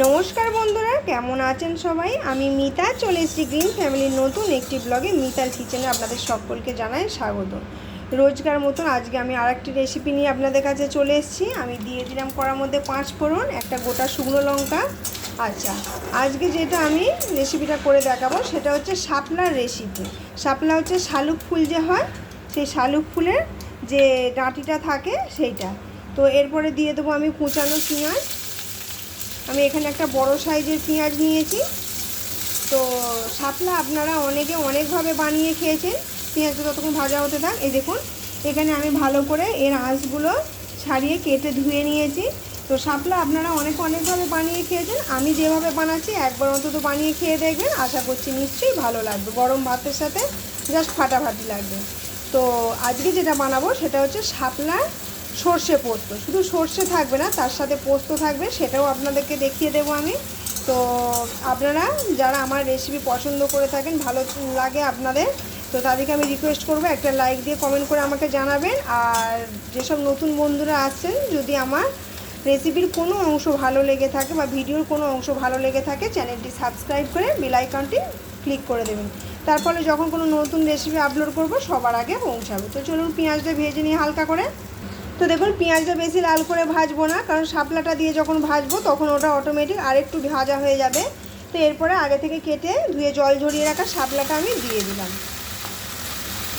নমস্কার বন্ধুরা, কেমন আছেন সবাই? আমি মিতা, চলে এসেছি গ্রিন ফ্যামিলির নতুন একটি ব্লগে মিতার কিচেনে আপনাদের সকলকে জানাই স্বাগত। রোজকার মতন আজকে আমি আর একটি রেসিপি নিয়ে আপনাদের কাছে চলে এসেছি। আমি দিয়ে দিলাম করার মধ্যে পাঁচ ফোড়ন, একটা গোটা শুকনো লঙ্কা। আচ্ছা আজকে যেটা আমি রেসিপিটা করে দেখাবো, সেটা হচ্ছে শাপলার রেসিপি শাপলা হচ্ছে শালুক ফুল যে হয়, সেই শালুক ফুলের যে ডাঁটিটা থাকে, সেইটা। তো এরপরে দিয়ে দেবো আমি কুচানো পেঁয়াজ। আমি এখানে একটা বড় সাইজের পেঁয়াজ নিয়েছি। তো শাপলা আপনারা অনেকে অনেকভাবে বানিয়ে খেয়েছেন। পেঁয়াজটা ততক্ষণ ভাজা হতে থাক। এই দেখুন, এখানে আমি ভালো করে এর আঁশগুলো ছাড়িয়ে কেটে ধুয়ে নিয়েছি। তো শাপলা আপনারা অনেক অনেকভাবে বানিয়ে খেয়েছেন। আমি যেভাবে বানাচ্ছি, একবার অন্তত বানিয়ে খেয়ে দেখবেন। আশা করছি নিশ্চয়ই ভালো লাগবে। গরম ভাতের সাথে জাস্ট ফাটাফাটি লাগবে। তো আজকে যেটা বানাবো সেটা হচ্ছে শাপলার সর্ষে পোস্ত। শুধু সর্ষে থাকবে না, তার সাথে পোস্ত থাকবে, সেটাও আপনাদেরকে দেখিয়ে দেবো আমি। তো আপনারা যারা আমার রেসিপি পছন্দ করে থাকেন, ভালো লাগে আপনাদের, তো তাদেরকে আমি রিকোয়েস্ট করব একটা লাইক দিয়ে কমেন্ট করে আমাকে জানাবেন। আর যেসব নতুন বন্ধুরা আছেন, যদি আমার রেসিপির কোনো অংশ ভালো লেগে থাকে বা ভিডিওর কোনো অংশ ভালো লেগে থাকে চ্যানেলটি সাবস্ক্রাইব করে আইকনটি ক্লিক করে দেবেন। তার ফলে যখন কোনো নতুন রেসিপি আপলোড করব, সবার আগে পৌঁছাবে। তো চলুন পেঁয়াজটা ভেজে নিয়ে হালকা করে তো দেখুন, পেঁয়াজটা বেশি লাল করে ভাজবো না, কারণ শাপলাটা দিয়ে যখন ভাজবো তখন ওটা অটোমেটিক আরেকটু ভাজা হয়ে যাবে। তো এরপরে আগে থেকে কেটে ধুয়ে জল ঝরিয়ে রাখা শাপলাটা আমি দিয়ে দিলাম।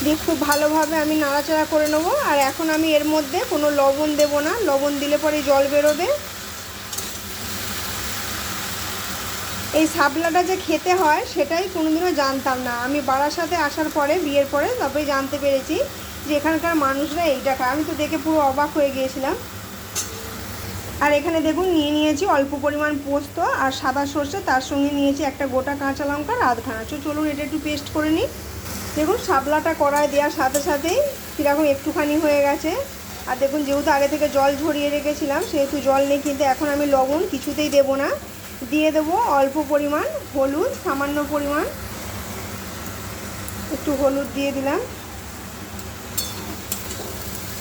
দিয়ে খুব ভালোভাবে আমি নাড়াচাড়া করে নেব, আর এখন আমি এর মধ্যে কোনো লবণ দেব না। লবণ দিলে পরে জল বেরোবে। এই শাপলাটা যে খেতে হয় সেটাই কোনোদিনও জানতাম না। আমি বারাসাতে আসার পরে, বিয়ের পরে তবে জানতে পেরেছি। যে এখানকার মানুষরা এইটা খায়। আমি তো দেখে পুরো অবাক হয়ে গিয়েছিলাম। আর এখানে দেখুন, নিয়ে নিয়েছি অল্প পরিমাণ পোস্ত আর সাদা সর্ষে। তার সঙ্গে নিয়েছি একটা গোটা কাঁচা লঙ্কা চো, চলুন এটা একটু পেস্ট করে নিই। দেখুন, শাপলাটা কড়ায় দেওয়ার সাথে সাথেই কীরকম একটুখানি হয়ে গেছে। আর দেখুন, যেহেতু আগে থেকে জল ঝরিয়ে রেখেছিলাম, সেহেতু জল নেই, কিন্তু এখন আমি লবণ কিছুতেই দেব না। দিয়ে দেবো অল্প পরিমাণ হলুদ, সামান্য পরিমাণ। একটু হলুদ দিয়ে দিলাম।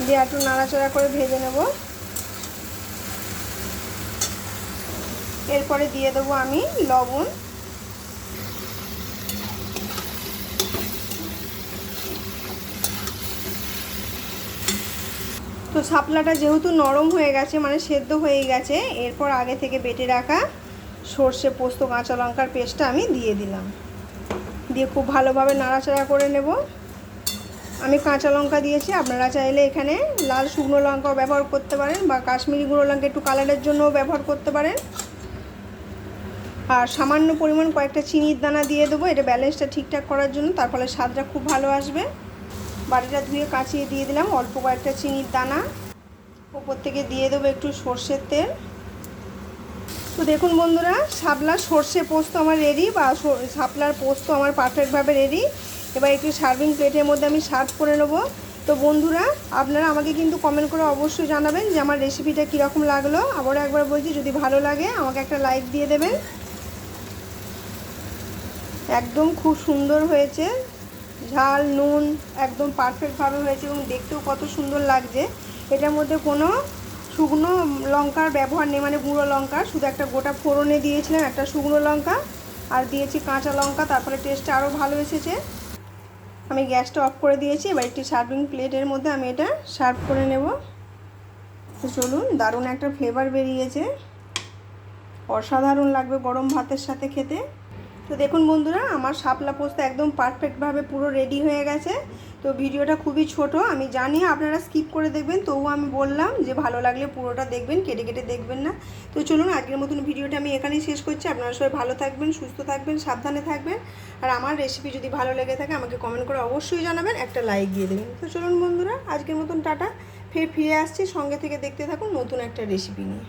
দিয়ে একটু নাড়াচাড়া করে ভেজে নেব। এরপরে দিয়ে দেবো আমি লবণ। তো শাপলাটা যেহেতু নরম হয়ে গেছে মানে সেদ্ধ হয়ে গেছে, এরপর আগে থেকে বেটে রাখা সর্ষে পোস্ত, কাঁচা লঙ্কার পেস্টটা আমি দিয়ে দিলাম। দিয়ে খুব ভালোভাবে নাড়াচাড়া করে নেব। আমি কাঁচা লঙ্কা দিয়েছি, আপনারা চাইলে এখানে লাল শুকনো লঙ্কাও ব্যবহার করতে পারেন বা কাশ্মীরি গুঁড়ো লঙ্কা একটু কালারের জন্যও ব্যবহার করতে পারেন। আর সামান্য পরিমাণ কয়েকটা চিনির দানা দিয়ে দেবো, এটা ব্যালেন্সটা ঠিকঠাক করার জন্য, তার ফলে স্বাদটা খুব ভালো আসবে। বাড়িটা ধুয়ে কাঁচিয়ে দিয়ে দিলাম, অল্প কয়েকটা চিনির দানা। ওপর থেকে দিয়ে দেবো একটু সর্ষের তেল। তো দেখুন বন্ধুরা, শাপলার সর্ষে পোস্ত আমার রেডি বা শাপলার পোস্ত আমার পারফেক্টভাবে রেডি এবার একটু সার্ভিং প্লেটের মধ্যে আমি সার্ভ করে নেব। তো বন্ধুরা, আপনারা আমাকে কিন্তু কমেন্ট করে অবশ্যই জানাবেন যে আমার রেসিপিটা কীরকম লাগল। আবারও একবার বলছি, যদি ভালো লাগে, আমাকে একটা লাইক দিয়ে দেবেন। একদম খুব সুন্দর হয়েছে। ঝাল, নুন, একদম পারফেক্টভাবে হয়েছে এবং দেখতেও কত সুন্দর লাগছে। এটার মধ্যে কোনো শুকনো লঙ্কার ব্যবহার নেই মানে গুঁড়ো লঙ্কা। শুধু একটা গোটা ফোড়নে দিয়েছিলাম, একটা শুকনো লঙ্কা। আর দিয়েছি কাঁচা লঙ্কা, তারপরে টেস্টটা আরও ভালো এসেছে। আমি গ্যাসটা অফ করে দিয়েছি, এবার একটি সার্ভিং প্লেটের মধ্যে আমি এটা সার্ভ করে নেব। তো চলুন, দারুণ একটা ফ্লেভার বেরিয়েছে। অসাধারণ লাগবে গরম ভাতের সাথে খেতে। তো দেখুন বন্ধুরা, আমার শাপলা পোস্ত একদম পারফেক্টভাবে পুরো রেডি হয়ে গেছে। তো ভিডিওটা খুবই ছোট, আমি জানি আপনারা স্কিপ করে দেখবেন, তবুও আমি বললাম যে ভালো লাগলে পুরোটা দেখবেন, কেটে কেটে দেখবেন না। তো চলুন আজকের মতন ভিডিওটা আমি এখানেই শেষ করছি। আপনারা সবাই ভালো থাকবেন, সুস্থ থাকবেন, সাবধানে থাকবেন। আর আমার রেসিপি যদি ভালো লেগে থাকে, আমাকে কমেন্ট করে অবশ্যই জানাবেন, একটা লাইক দিয়ে দেবেন। তো চলুন বন্ধুরা, আজকের মতন টাটা, ফের ফিরে আসছি। সঙ্গে থেকে দেখতে থাকুন নতুন একটা রেসিপি নিয়ে।